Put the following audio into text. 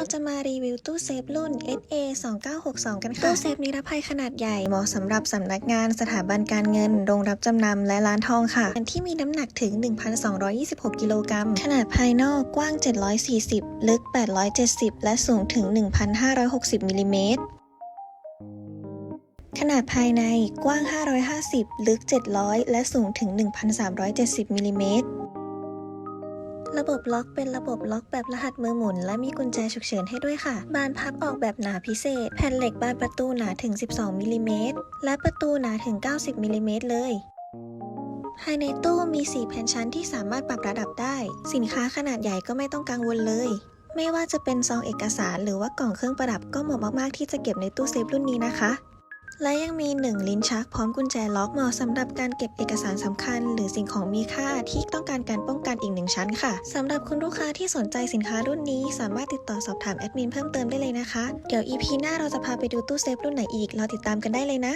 เราจะมารีวิวตู้เซฟรุ่น SA 2962 กันค่ะ ตู้เซฟนิรภัยขนาดใหญ่เหมาะสำหรับสำนักงานสถาบันการเงิน โรงรับจำนำและร้านทองค่ะอันที่มีน้ำหนักถึง 1,226 กิโลกรัม ขนาดภายนอกกว้าง 740 ลึก 870 และสูงถึง 1,560 มิลลิเมตรขนาดภายในกว้าง 550 ลึก 700 และสูงถึง 1,370 มิลลิเมตร ระบบล็อกเป็นระบบล็อกแบบรหัสมือหมุน และมีกุญแจฉุกเฉินให้ด้วยค่ะ บานพับออกแบบหนาพิเศษ แผ่นเหล็กบานประตูหนาถึง 12มิลลิเมตรและประตูหนาถึง 90มิลลิเมตรเลยภายในตู้มี 4 แผ่นชั้นที่สามารถปรับระดับได้ สินค้าขนาดใหญ่ก็ไม่ต้องกังวลเลย ไม่ว่าจะเป็นซองเอกสารหรือว่ากล่องเครื่องประดับก็เหมาะมากๆที่จะเก็บในตู้เซฟรุ่นนี้นะคะ และยังมี 1 ลิ้นชักพร้อมกุญแจล็อกเหมาะสำหรับการเก็บเอกสารสำคัญ หรือสิ่งของมีค่าที่ต้องการการป้องกันอีกหนึ่งชั้นค่ะสำหรับคุณลูกค้าที่สนใจสินค้ารุ่นนี้สามารถติดต่อสอบถามแอดมินเพิ่มเติมได้เลยนะคะ เดี๋ยว EP หน้าเราจะพาไปดูตู้เซฟรุ่นไหนอีกเราติดตามกันได้เลยนะ